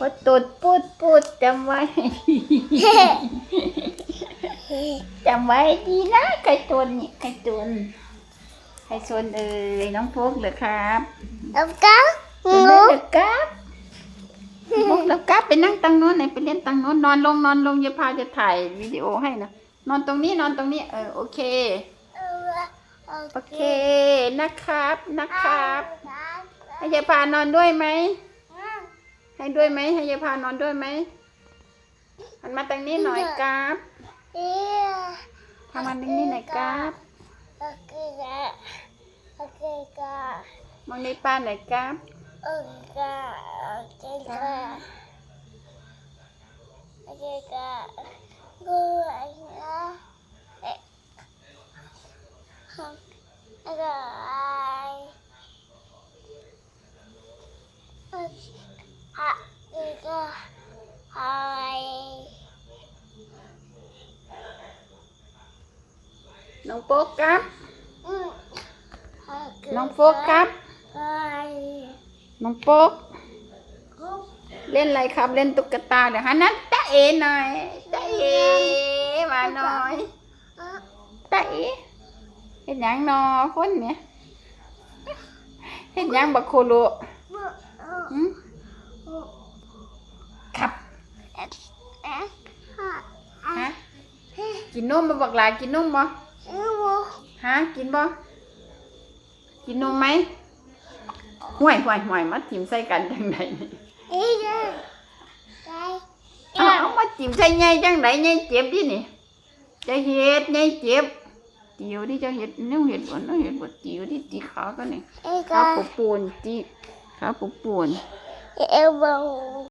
ปดตุดปุดปุดจำไว้จำไว้ดีนะไก่ตุนนี่ไก่ตุนไก่ชนเอ่ยน้องพกเหรอครับเป็นได้เหรอครับพกแล้วครับไปนั่งตังโน้นไหนไปเล่นตังโน้นนอนลงนอนลงอย่าพาจะถ่ายวิดีโอให้นะนอนตรงนี้นอนตรงนี้เออโอเคโอเคนะครับนะครับให้ยายพานอนด้วยไหม ให้ด้วยไหมให้ยายพานอนด้วยไหมหันมาตรงนี้หน่อยครับทำมันตรงนี้หน่อยครับโอเคโอเคครับมองในป้าหน่อยครับโอเคโอเคครับโอเคครักูอันนี้เอ๊ะฮัลโหล งโป๊กครับ น้องโป๊กครับน้องโป๊กเล่นอะไรครับ เล่นตุ๊กตาเดี๋ยวฮันนั้นตาเอหน่อยตาเอมาหน่อยตาเอเห็นยังนอคนเนี่ยเห็นยังบักโคโลหืมครับฮะ กินนมมาบักหลากินนมบ่ฮะกินบ่กินนมไหมห่วยห่วยห่วยมาจิ้มใส่กันจังไดนี่เอาเอามาจิ้มใส่ใหญ่จังไดใหญ่เจ็บดินี่จะเฮ็ดใหญ่เจ็บเตียวดิจะเฮ็ดนิ้วเฮ็ดบ่นิ้วเฮ็ดบ่เตียวดิตีขากันนี่ขาปูปูนตีขาปูปูน Elbow.